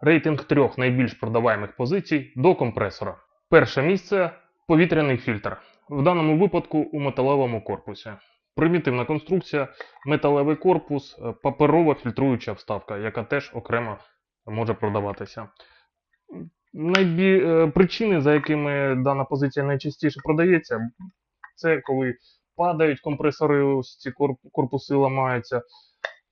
рейтинг трьох найбільш продаваємих позицій до компресора. Перше місце повітряний фільтр. В даному випадку у металевому корпусі. Примітивна конструкція, металевий корпус, е, паперова фільтруюча вставка, яка теж окремо може продаватися. Найбі... е, Причини, за якими дана позиція найчастіше продається, це коли падають компресори, ось ці корпуси ламаються,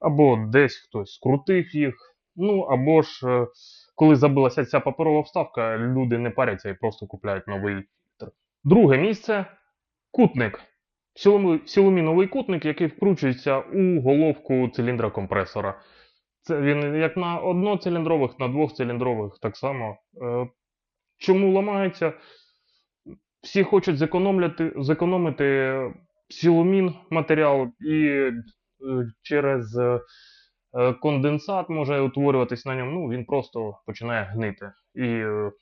або десь хтось скрутив їх. Ну або ж е, коли забилася ця паперова вставка, люди не паряться і просто купляють новий фільтр. Друге місце кутник. Силоміновий кутник, який вкручується у головку циліндра компресора. Це він як на одноциліндрових, на двохциліндрових так само. Е, Чому ламається? Всі хочуть зекономляти, зекономити силомін матеріал і е, через конденсат може утворюватись на ньому, ну він просто починає гнити. І е,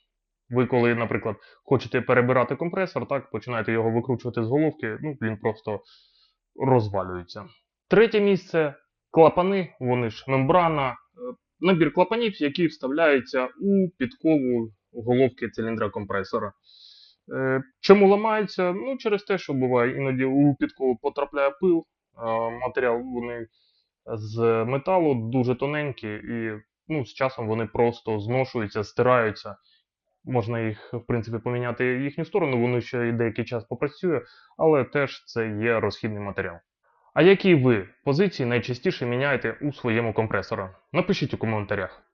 ви, коли, наприклад, хочете перебирати компресор, так, починаєте його викручувати з головки, ну він просто розвалюється. Третє місце клапани, вони ж мембрана, е, набір клапанів, які вставляються у підкову головки циліндра компресора. Е, Чому ламаються? Ну, через те, що буває, іноді у підкову потрапляє пил, матеріал вони з металу дуже тоненькі, і ну, з часом вони просто зношуються, стираються. Можна їх, в принципі, поміняти їхню сторону, воно ще й деякий час попрацює, але теж це є розхідний матеріал. А які ви позиції найчастіше міняєте у своєму компресорі? Напишіть у коментарях.